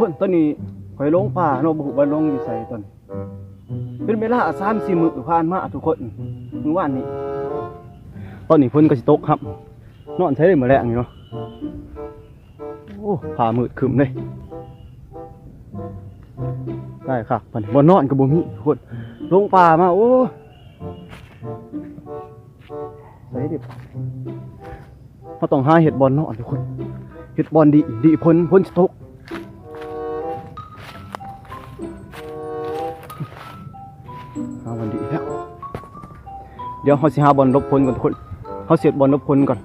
คนตอนนี้ข่อยลงป่าเนาะบ่ฮู้ว่าลงอยู่ไสตอนนี้เป็นเวลา3-4มื้อผ่านมาทุกคนมื้อวานนี้ ตอนนี้ฝนก็สิตกครับ นอนใช้ได้มื้อแรงนี่เนาะโอ้ผ้ามืดครึมเลยได้ครับปันบ่นอนก็บ่มีทุกคนลงป่ามาโอ้ใส่ดิเราต้องหาเห็ดบอลนอนทุกคนเห็ดบอลดีดีพ้นพ้นสตก หาบอลดีแล้ว เดี๋ยวเขาสิหาบอลรบพ้นก่อนทุกคนเขาเสียบบอลรบพ้นก่อน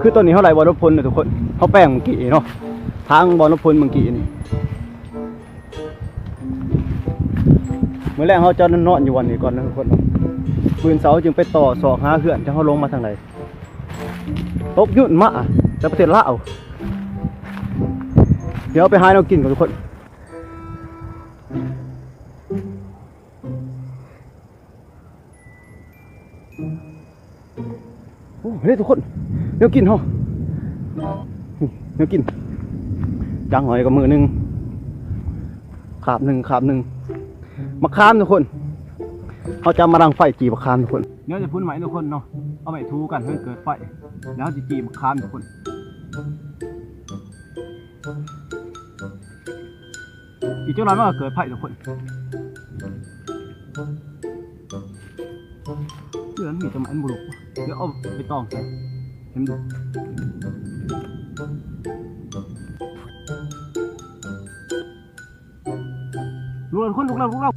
คือตอนนี้เขาไหลบอลรพลนะทุกคนเขาแป้งเมื่อกี้เนาะทางบอลรพลเมื่อกี้นี่เมื่อแรกเขาจะนอนอยู่วันนี้ก่อนนะทุกคนปืนเสาจึงไปต่อสอกหาเขื่อนจะเขาลงมาทางไหนตบยุ่นมาจะประเทศลาวเดี๋ยวไปหาเรากินกันทุกคนโอ้เฮ้ยทุกคน เดี๋ยวกินเหรอเดี๋ยวกินจังหอยกับมือหนึ่งขาบหนึ่งขาบหนึ่งมะขามทุกคนเขาจะมารังไฟจีบมะขามทุกคนเดี๋ยวจะพูดใหม่ทุกคนเนาะเอาไปทูกันเพื่อเกิดไฟแล้วจะจีบมะขามทุกคนอีกเจ้าหน้ายมันก็เกิดไฟทุกคนเพื่อนมีจะมาอันบุรุษเดี๋ยวเอาไปตองใส่ ห็นดูลุกแล้วคนลุกแล้วลุกแล้ว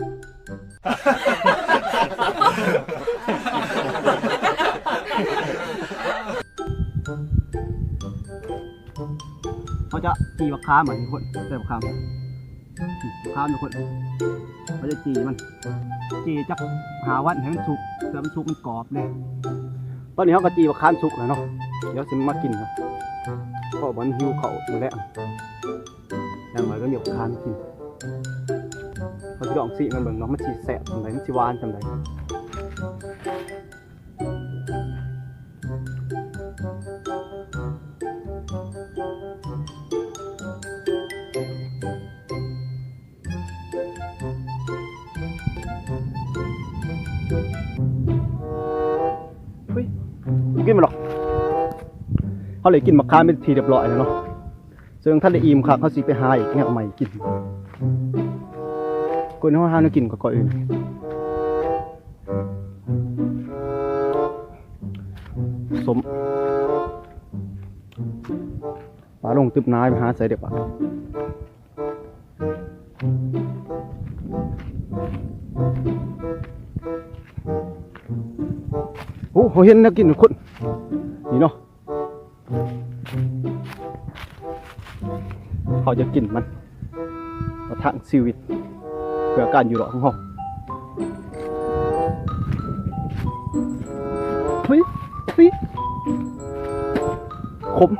เขาจะจีบักคามเหมือนทุกคนใส่บักคามบักคามทุกคนเขาจะจีมัน จีจักหาวันให้มันสุกเพื่อมันสุกมันกรอบเลยตอนนี้เขาก็จีบักคามสุกแล้วเนาะ เดี๋ยวสิมากินนะก็บอนหิวเขาอยู่แล้วอย่างไรก็เดี๋ยวคานกินเขาจะลองสีมันเบิ่งเนาะมันสีแสบจังไรมันสีหวานจังไร เขาเลยกินมะขามเป็นทีเรียบร้อยแล้วเนาะซึ่งท่านได้อิ่มครับเขาสิไปหาอีกเนี่ยเอาใหม่กินคนเขาห้ามกินก็ก่อนอื่นสมปลาลงตึบนายไปหาใส่เด็กปะโอ้เขาเห็นนักกินทุกคน เขาจะกินมันประทังชีวิตเพื่อการอยู่รอดของเขาเฮ้ยเฮ้ยขม